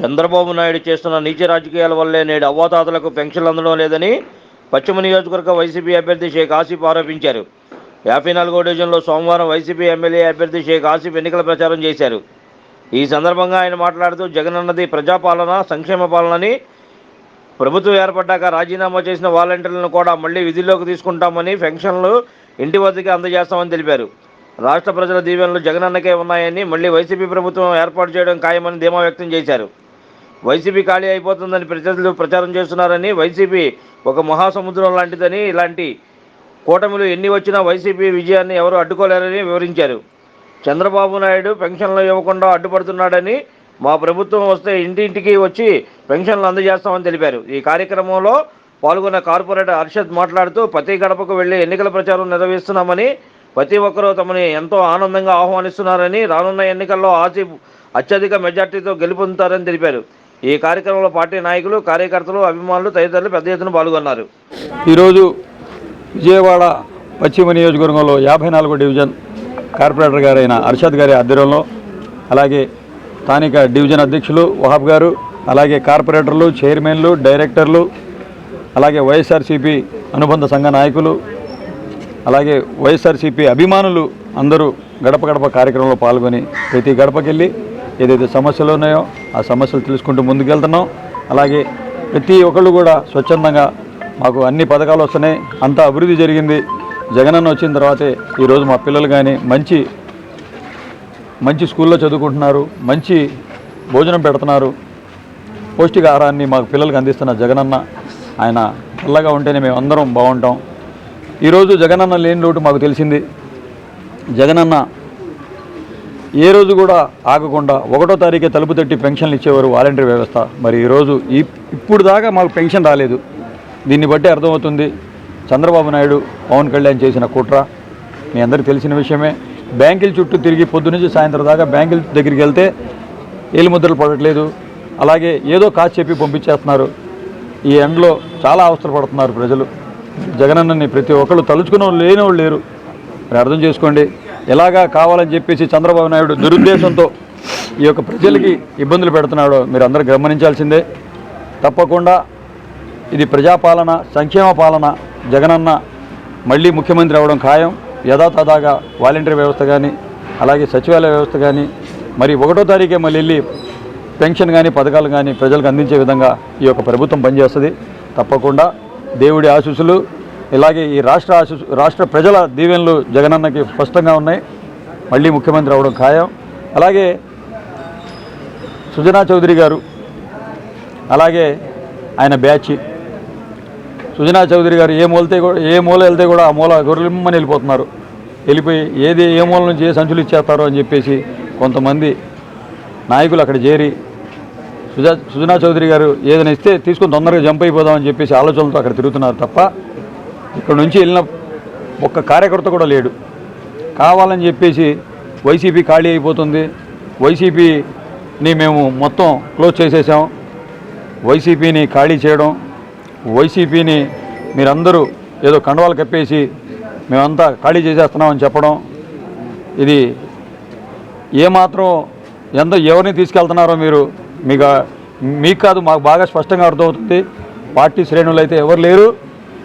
చంద్రబాబు నాయుడు చేస్తున్న నీచ రాజకీయాల వల్లే నేడు అవ్వాతాతలకు పెన్షన్లు అందడం లేదని పశ్చిమ నియోజకవర్గ వైసీపీ అభ్యర్థి షేక్ ఆసిఫ్ ఆరోపించారు. యాభై నాలుగో డివిజన్లో సోమవారం వైసీపీ ఎమ్మెల్యే అభ్యర్థి షేక్ ఆసిఫ్ ఎన్నికల ప్రచారం చేశారు. ఈ సందర్భంగా ఆయన మాట్లాడుతూ జగన్ అన్నది ప్రజాపాలన సంక్షేమ పాలనని ప్రభుత్వం ఏర్పడ్డాక రాజీనామా చేసిన వాలంటీర్లను కూడా మళ్ళీ విధుల్లోకి తీసుకుంటామని పెన్షన్లు ఇంటి వద్దకే అందజేస్తామని తెలిపారు. రాష్ట్ర ప్రజల దీవెనలు జగనన్నకే ఉన్నాయని మళ్ళీ వైసీపీ ప్రభుత్వం ఏర్పాటు చేయడం ఖాయమని ధీమా వ్యక్తం చేశారు. వైసీపీ ఖాళీ అయిపోతుందని ప్రజలు ప్రచారం చేస్తున్నారని వైసీపీ ఒక మహాసముద్రం లాంటిదని ఇలాంటి కూటమిలు ఎన్ని వచ్చినా వైసీపీ విజయాన్ని ఎవరు అడ్డుకోలేరని వివరించారు. చంద్రబాబు నాయుడు పెన్షన్లు ఇవ్వకుండా అడ్డుపడుతున్నాడని మా ప్రభుత్వం వస్తే ఇంటింటికి వచ్చి పెన్షన్లు అందజేస్తామని తెలిపారు. ఈ కార్యక్రమంలో పాల్గొన్న కార్పొరేటర్ హర్షద్ మాట్లాడుతూ ప్రతి గడపకు వెళ్ళి ఎన్నికల ప్రచారం నిర్వహిస్తున్నామని ప్రతి ఒక్కరూ తమని ఎంతో ఆనందంగా ఆహ్వానిస్తున్నారని రానున్న ఎన్నికల్లో ఆసిఫ్ అత్యధిక మెజార్టీతో గెలుపొందుతారని తెలిపారు. ఈ కార్యక్రమంలో పార్టీ నాయకులు కార్యకర్తలు అభిమానులు తదితరులు పెద్ద ఎత్తున పాల్గొన్నారు. ఈరోజు విజయవాడ పశ్చిమ నియోజకవర్గంలో యాభై నాలుగో డివిజన్ కార్పొరేటర్ గారైన అర్షద్ గారి ఆధ్వర్యంలో అలాగే స్థానిక డివిజన్ అధ్యక్షులు వహాబ్ గారు అలాగే కార్పొరేటర్లు చైర్మన్లు డైరెక్టర్లు అలాగే వైఎస్ఆర్సీపీ అనుబంధ సంఘ నాయకులు అలాగే వైఎస్ఆర్సీపీ అభిమానులు అందరూ గడప గడప కార్యక్రమంలో పాల్గొని ప్రతి గడపకెళ్ళి ఏదైతే సమస్యలు ఉన్నాయో ఆ సమస్యలు తెలుసుకుంటూ ముందుకెళ్తున్నాం. అలాగే ప్రతి ఒక్కళ్ళు కూడా స్వచ్ఛందంగా మాకు అన్ని పథకాలు వస్తున్నాయి. అంతా అభివృద్ధి జరిగింది. జగనన్న వచ్చిన తర్వాతే ఈరోజు మా పిల్లలు కానీ మంచి మంచి స్కూల్లో చదువుకుంటున్నారు. మంచి భోజనం పెడుతున్నారు. పౌష్టికాహారాన్ని మాకు పిల్లలకు అందిస్తున్న జగనన్న ఆయన చల్లగా ఉంటేనే మేము అందరం బాగుంటాం. ఈరోజు జగనన్న లేని లోటు మాకు తెలిసింది. జగనన్న ఏ రోజు కూడా ఆగకుండా ఒకటో తారీఖే తలుపు తట్టి పెన్షన్లు ఇచ్చేవారు వాలంటీర్ వ్యవస్థ. మరి ఈరోజు ఈ ఇప్పుడు దాకా మాకు పెన్షన్ రాలేదు. దీన్ని బట్టి అర్థమవుతుంది చంద్రబాబు నాయుడు పవన్ కళ్యాణ్ చేసిన కుట్ర. మీ అందరికీ తెలిసిన విషయమే. బ్యాంకుల చుట్టూ తిరిగి పొద్దు నుంచి సాయంత్రం దాకా బ్యాంకుల దగ్గరికి వెళ్తే ఏలిముద్రలు పడట్లేదు. అలాగే ఏదో కాచి చెప్పి పంపించేస్తున్నారు. ఈ ఎండలో చాలా అవస్థలు పడుతున్నారు ప్రజలు. జగనన్నని ప్రతి ఒక్కళ్ళు తలుచుకున్న వాళ్ళు లేని వాళ్ళు లేరు. మరి అర్థం చేసుకోండి. ఎలాగా కావాలని చెప్పేసి చంద్రబాబు నాయుడు దురుద్దేశంతో ఈ యొక్క ప్రజలకి ఇబ్బందులు పెడుతున్నాడో మీరు అందరూ గమనించాల్సిందే. తప్పకుండా ఇది ప్రజాపాలన సంక్షేమ పాలన జగనన్న మళ్ళీ ముఖ్యమంత్రి అవ్వడం ఖాయం. యథాతథాగా వాలంటీర్ వ్యవస్థ కానీ అలాగే సచివాలయ వ్యవస్థ కానీ మరి ఒకటో తారీఖే మళ్ళీ వెళ్ళి పెన్షన్ కానీ పథకాలు కానీ ప్రజలకు అందించే విధంగా ఈ యొక్క ప్రభుత్వం పనిచేస్తుంది. తప్పకుండా దేవుడి ఆశీస్సులు ఇలాగే ఈ రాష్ట్ర రాష్ట్ర ప్రజల దీవెనలు జగనన్నకి స్పష్టంగా ఉన్నాయి. మళ్ళీ ముఖ్యమంత్రి అవ్వడం ఖాయం. అలాగే సుజనా చౌదరి గారు అలాగే ఆయన బ్యాచ్. సుజనా చౌదరి గారు ఏ మూలతే కూడా ఏ మూల వెళ్తే కూడా ఆ మూల గొర్రెమ్మని వెళ్ళిపోతున్నారు. వెళ్ళిపోయి ఏది ఏ మూల నుంచి ఏ సంచులు ఇచ్చేస్తారో అని చెప్పేసి కొంతమంది నాయకులు అక్కడ చేరి సుజా సుజనా చౌదరి గారు ఏదైనా ఇస్తే తీసుకొని తొందరగా జంప్ అయిపోదామని చెప్పేసి ఆలోచనలతో అక్కడ తిరుగుతున్నారు తప్ప ఇక్కడ నుంచి వెళ్ళిన ఒక్క కార్యకర్త కూడా లేడు. కావాలని చెప్పేసి వైసీపీ ఖాళీ అయిపోతుంది. వైసీపీని మేము మొత్తం క్లోజ్ చేసేసాం. వైసీపీని ఖాళీ చేయడం వైసీపీని మీరందరూ ఏదో కండవాలు కప్పేసి మేమంతా ఖాళీ చేసేస్తున్నామని చెప్పడం ఇది ఏమాత్రం ఎంత ఎవరిని తీసుకెళ్తున్నారో మీరు మీకు మీకు కాదు మాకు బాగా స్పష్టంగా అర్థమవుతుంది. పార్టీ శ్రేణులు అయితే ఎవరు లేరు.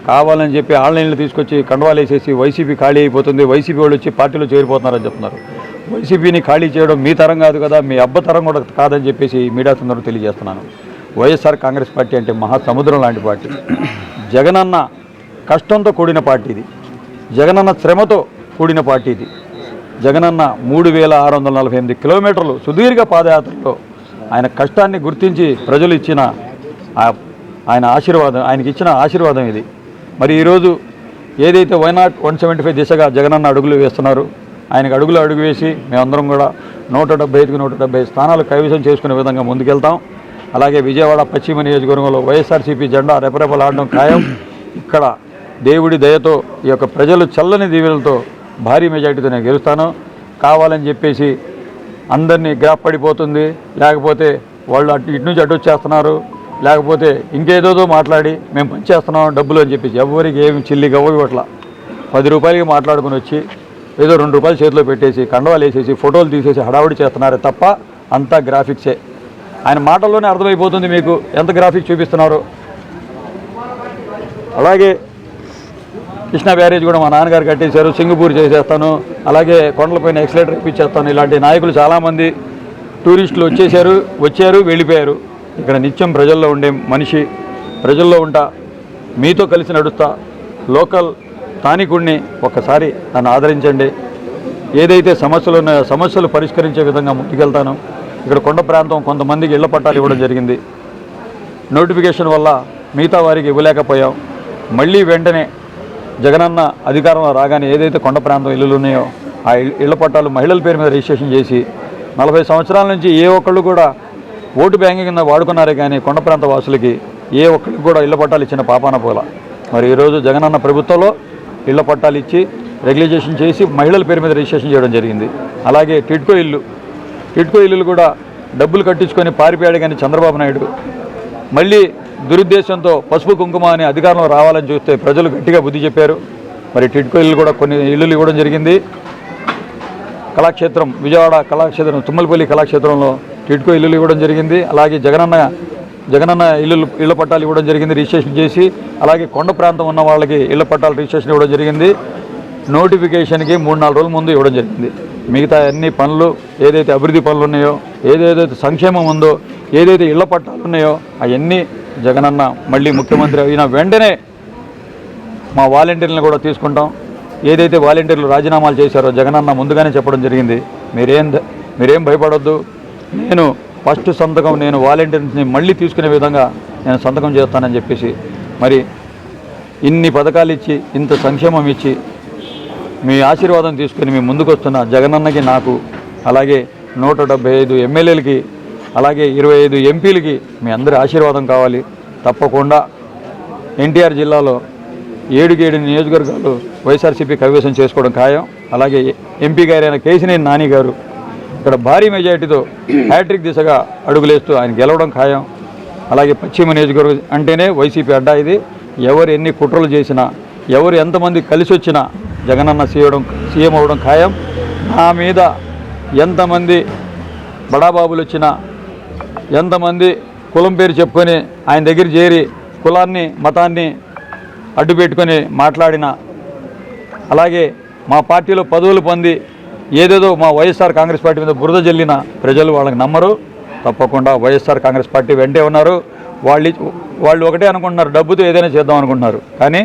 కావాలని చెప్పి ఆన్లైన్లో తీసుకొచ్చి కండవాలు వేసేసి వైసీపీ ఖాళీ అయిపోతుంది. వైసీపీ వాళ్ళు వచ్చి పార్టీలో చేరిపోతున్నారని చెప్తున్నారు. వైసీపీని ఖాళీ చేయడం మీ తరం కాదు కదా మీ అబ్బ తరం కూడా కాదని చెప్పేసి మీడియా సందర్భం తెలియజేస్తున్నాను. వైఎస్ఆర్ కాంగ్రెస్ పార్టీ అంటే మహాసముద్రం లాంటి పార్టీ. జగనన్న కష్టంతో కూడిన పార్టీ ఇది. జగనన్న శ్రమతో కూడిన పార్టీ ఇది. జగనన్న మూడు వేల ఆరు వందల నలభై ఎనిమిది కిలోమీటర్లు సుదీర్ఘ పాదయాత్రలో ఆయన కష్టాన్ని గుర్తించి ప్రజలు ఇచ్చిన ఆయన ఆశీర్వాదం ఆయనకి ఇచ్చిన ఆశీర్వాదం ఇది. మరి ఈరోజు ఏదైతే వైనాట్ వన్ సెవెంటీ ఫైవ్ దిశగా జగనన్న అడుగులు వేస్తున్నారు ఆయనకు అడుగులు అడుగు వేసి మేమందరం కూడా నూట డెబ్బై ఐదుకు నూట డెబ్బై ఐదు స్థానాలు కైవసం చేసుకునే విధంగా ముందుకెళ్తాం. అలాగే విజయవాడ పశ్చిమ నియోజకవర్గంలో వైఎస్ఆర్సీపీ జెండా రెపరెపలాడడం ఖాయం. ఇక్కడ దేవుడి దయతో ఈ యొక్క ప్రజలు చల్లని దీవెలతో భారీ మెజార్టీతో నేను గెలుస్తాను. కావాలని చెప్పేసి అందరినీ గ్రాప్ పడిపోతుంది. లేకపోతే వాళ్ళు అటు ఇటు నుంచి అటు వచ్చేస్తున్నారు. లేకపోతే ఇంకేదోదో మాట్లాడి మేము పనిచేస్తున్నాం డబ్బులు అని చెప్పేసి ఎవరికి ఏమి చిల్లి గవ్వ అట్లా పది రూపాయలకి మాట్లాడుకుని వచ్చి ఏదో రెండు రూపాయలు చేతిలో పెట్టేసి కండవాలు వేసేసి ఫోటోలు తీసేసి హడావుడి చేస్తున్నారు తప్ప అంతా గ్రాఫిక్సే. ఆయన మాటల్లోనే అర్థమైపోతుంది మీకు ఎంత గ్రాఫిక్ చూపిస్తున్నారు. అలాగే కృష్ణా బ్యారేజ్ కూడా మా నాన్నగారు కట్టేశారు సింగపూర్ చేసేస్తాను అలాగే కొండలపైన ఎక్సలేటర్ ఇప్పించేస్తాను. ఇలాంటి నాయకులు చాలామంది టూరిస్టులు వచ్చేసారు వచ్చారు వెళ్ళిపోయారు. ఇక్కడ నిత్యం ప్రజల్లో ఉండే మనిషి ప్రజల్లో ఉంటా మీతో కలిసి నడుస్తా లోకల్ స్థానికుడిని ఒక్కసారి నన్ను ఆదరించండి. ఏదైతే సమస్యలు ఉన్నాయో సమస్యలు పరిష్కరించే విధంగా ముందుకెళ్తాను. ఇక్కడ కొండ ప్రాంతం కొంతమందికి ఇళ్ళ పట్టాలు ఇవ్వడం జరిగింది. నోటిఫికేషన్ వల్ల మిగతా వారికి ఇవ్వలేకపోయాం. మళ్ళీ వెంటనే జగనన్న అధికారంలో రాగానే ఏదైతే కొండ ప్రాంతం ఇల్లులు ఉన్నాయో ఆ ఇళ్ళ పట్టాలు మహిళల పేరు మీద రిజిస్ట్రేషన్ చేసి నలభై సంవత్సరాల నుంచి ఏ ఒక్కళ్ళు కూడా ఓటు బ్యాంక్ కింద వాడుకున్నారే కానీ కొండ ప్రాంత వాసులకి ఏ ఒక్కరికి కూడా ఇళ్ళ పట్టాలు ఇచ్చిన పాపాన పోల. మరి ఈరోజు జగనన్న ప్రభుత్వంలో ఇళ్ళ పట్టాలు ఇచ్చి రెగ్యులైజేషన్ చేసి మహిళల పేరు మీద రిజిస్ట్రేషన్ చేయడం జరిగింది. అలాగే టిడ్కో ఇల్లు టిడ్కో ఇల్లులు కూడా డబ్బులు కట్టించుకొని పారిపోయాడు కానీ చంద్రబాబు నాయుడు. మళ్ళీ దురుద్దేశంతో పసుపు కుంకుమ అనే అధికారంలో రావాలని చూస్తే ప్రజలు గట్టిగా బుద్ధి చెప్పారు. మరి టిడ్కో ఇల్లు కూడా కొన్ని ఇల్లులు ఇవ్వడం జరిగింది. కళాక్షేత్రం విజయవాడ కళాక్షేత్రం తుమ్మలపల్లి కళాక్షేత్రంలో టిడ్కో ఇల్లులు ఇవ్వడం జరిగింది. అలాగే జగనన్న జగనన్న ఇల్లు ఇళ్ళ పట్టాలు ఇవ్వడం జరిగింది రిజిస్ట్రేషన్ చేసి అలాగే కొండ ప్రాంతం ఉన్న వాళ్ళకి ఇళ్ళ పట్టాలు రిజిస్ట్రేషన్ ఇవ్వడం జరిగింది. నోటిఫికేషన్కి మూడు నాలుగు రోజుల ముందు ఇవ్వడం జరిగింది. మిగతా అన్ని పనులు ఏదైతే అభివృద్ధి పనులు ఉన్నాయో ఏదేదైతే సంక్షేమం ఉందో ఏదైతే ఇళ్ళ పట్టాలు ఉన్నాయో అవన్నీ జగనన్న మళ్ళీ ముఖ్యమంత్రి అయిన వెంటనే మా వాలంటీర్లను కూడా తీసుకుంటాం. ఏదైతే వాలంటీర్లు రాజీనామాలు చేశారో జగనన్న ముందుగానే చెప్పడం జరిగింది. మీరేం మీరేం భయపడొద్దు. నేను ఫస్ట్ సంతకం నేను వాలంటీర్స్ని మళ్ళీ తీసుకునే విధంగా నేను సంతకం చేస్తానని చెప్పేసి మరి ఇన్ని పథకాలు ఇచ్చి ఇంత సంక్షేమం ఇచ్చి మీ ఆశీర్వాదం తీసుకుని మీ ముందుకు వస్తున్న జగనన్నకి నాకు అలాగే నూట డెబ్బై ఐదు ఎమ్మెల్యేలకి అలాగే ఇరవై ఐదు ఎంపీలకి మీ అందరి ఆశీర్వాదం కావాలి. తప్పకుండా ఎన్టీఆర్ జిల్లాలో ఏడుకి ఏడు నియోజకవర్గాలు వైఎస్ఆర్సీపీ కైవసం చేసుకోవడం ఖాయం. అలాగే ఎంపీ గారైన కేసినేని నాని గారు ఇక్కడ భారీ మెజార్టీతో హ్యాట్రిక్ దిశగా అడుగులేస్తూ ఆయన గెలవడం ఖాయం. అలాగే పశ్చిమ నియోజకవర్గం అంటేనే వైసీపీ అడ్డా ఇది. ఎవరు ఎన్ని కుట్రలు చేసినా ఎవరు ఎంతమంది కలిసి వచ్చినా జగనన్న సీయడం సీఎం అవ్వడం ఖాయం. నా మీద ఎంతమంది బడాబాబులు వచ్చినా ఎంతమంది కులం పేరు చెప్పుకొని ఆయన దగ్గర చేరి కులాన్ని మతాన్ని అడ్డు పెట్టుకొని మాట్లాడిన అలాగే మా పార్టీలో పదవులు పొంది ఏదేదో మా వైఎస్ఆర్ కాంగ్రెస్ పార్టీ మీద బురద జల్లిన ప్రజలు వాళ్ళకి నమ్మరు. తప్పకుండా వైఎస్ఆర్ కాంగ్రెస్ పార్టీ వెంటే ఉన్నారు. వాళ్ళు వాళ్ళు ఒకటే అనుకుంటున్నారు డబ్బుతో ఏదైనా చేద్దాం అనుకుంటున్నారు. కానీ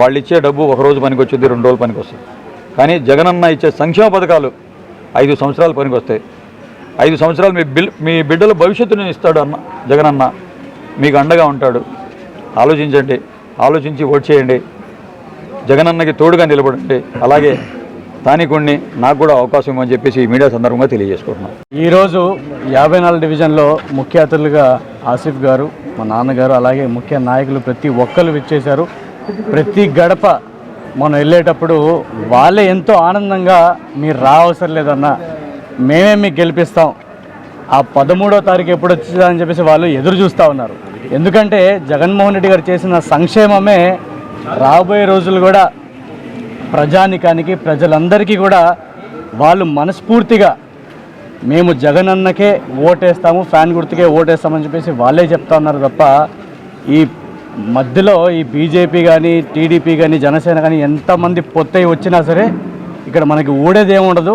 వాళ్ళు ఇచ్చే డబ్బు ఒక రోజు పనికి వచ్చింది రెండు రోజులు పనికి వస్తుంది కానీ జగనన్న ఇచ్చే సంక్షేమ పథకాలు ఐదు సంవత్సరాలు పనికి వస్తాయి ఐదు సంవత్సరాలు మీ బిల్ మీ బిడ్డల భవిష్యత్తును ఇస్తాడు అన్న జగనన్న. మీకు అండగా ఉంటాడు. ఆలోచించండి ఆలోచించి ఓట్ చేయండి. జగనన్నకి తోడుగా నిలబడండి. అలాగే స్థానికుడిని నాకు కూడా అవకాశం ఇవ్వమని చెప్పేసి ఈ మీడియా సందర్భంగా తెలియజేసుకుంటున్నాను. ఈరోజు యాభై నాలుగు డివిజన్లో ముఖ్య అతిథులుగా ఆసిఫ్ గారు మా నాన్నగారు అలాగే ముఖ్య నాయకులు ప్రతి ఒక్కరు విచ్చేశారు. ప్రతి గడప మనం వెళ్ళేటప్పుడు వాళ్ళే ఎంతో ఆనందంగా మీరు రావసరం లేదన్నా మేమే మీకు గెలిపిస్తాం. ఆ పదమూడో తారీఖు ఎప్పుడు వచ్చిందని చెప్పేసి వాళ్ళు ఎదురు చూస్తూ ఉన్నారు. ఎందుకంటే జగన్మోహన్ రెడ్డి గారు చేసిన సంక్షేమమే రాబోయే రోజులు కూడా ప్రజానికానికి ప్రజలందరికీ కూడా వాళ్ళు మనస్ఫూర్తిగా మేము జగనన్నకే ఓటేస్తాము ఫ్యాన్ గుర్తుకే ఓటేస్తామని చెప్పేసి వాళ్ళే చెప్తా ఉన్నారు తప్ప ఈ మధ్యలో ఈ బీజేపీ కానీ టీడీపీ కానీ జనసేన కానీ ఎంతమంది పొత్తై వచ్చినా సరే ఇక్కడ మనకి ఊడేది ఏముండదు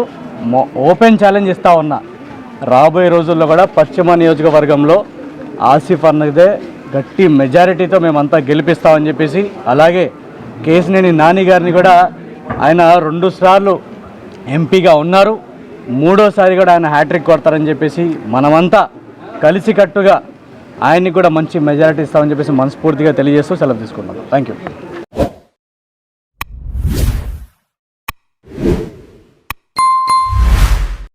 ఓపెన్ ఛాలెంజ్ ఇస్తా ఉన్నా. రాబోయే రోజుల్లో కూడా పశ్చిమ నియోజకవర్గంలో ఆసిఫ్ అన్నదే గట్టి మెజారిటీతో మేమంతా గెలిపిస్తామని చెప్పేసి అలాగే కేసినేని నాని గారిని కూడా ఆయన రెండు సార్లు ఎంపీగా ఉన్నారు. మూడోసారి కూడా ఆయన హ్యాట్రిక్ కొడతారని చెప్పేసి మనమంతా కలిసికట్టుగా ఆయన్ని కూడా మంచి మెజారిటీ ఇస్తామని చెప్పేసి మనస్ఫూర్తిగా తెలియజేస్తూ సెలవు తీసుకున్నాం థ్యాంక్ యూ